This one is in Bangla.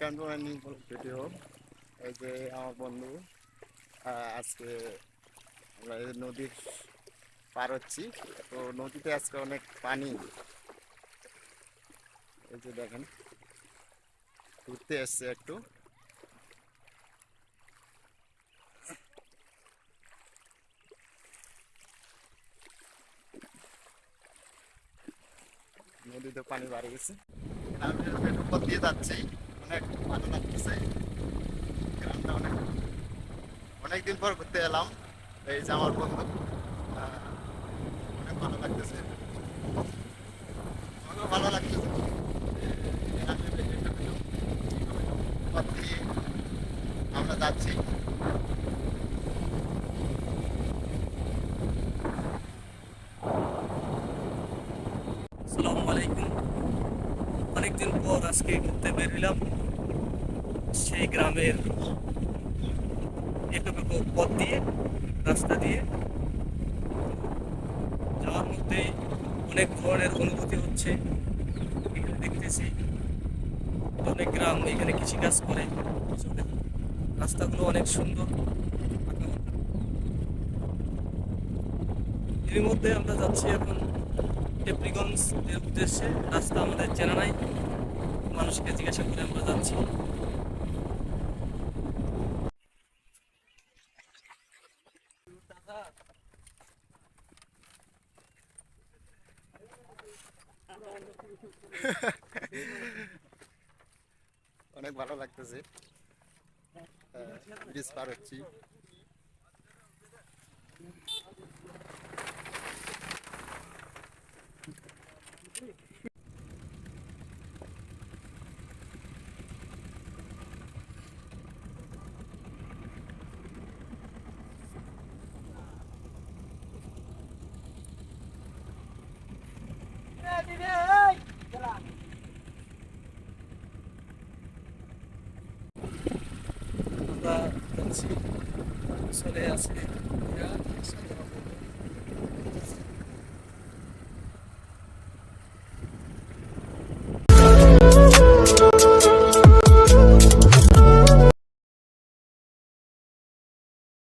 ক্যান্টনমেন্ট ভিডিও এই যে আমার বন্ধু আজকে আমরা নদীর পার হচ্ছি। তো নদীতে আজকে অনেক পানি। এই যে দেখেন, ঘুরতে এসছে একটু। নদীতে পানি বাড়ে গেছে। আমি এর দিয়ে যাচ্ছি। অনেক ভালো লাগতেছে অনেক অনেকদিন পর ঘুরতে এলাম। এই যে আমার বন্ধু। অনেক ভালো লাগতেছে। আমাকেও ভালো লাগতেছে। আমরা যাচ্ছি। অনেকদিন পর আজকে ঘুরতে বের হইলাম সেই গ্রামের একটু পথ দিয়ে, রাস্তা দিয়ে যাওয়ার মধ্যে অনেক ধরনের অনুভূতি হচ্ছে এখানে দেখতেছি অনেক গ্রাম এখানে কৃষিকাজ করে রাস্তাগুলো অনেক সুন্দর। এর মধ্যে আমরা যাচ্ছি এখন টেপরিগঞ্জ এর উদ্দেশ্যে রাস্তা আমাদের চেনা নাই। মানুষকে জিজ্ঞাসা করে আমরা যাচ্ছি। অনেক ভালো লাগতেছে। ব্রিজ পার হচ্ছি। আমরা যাচ্ছি চলে আসে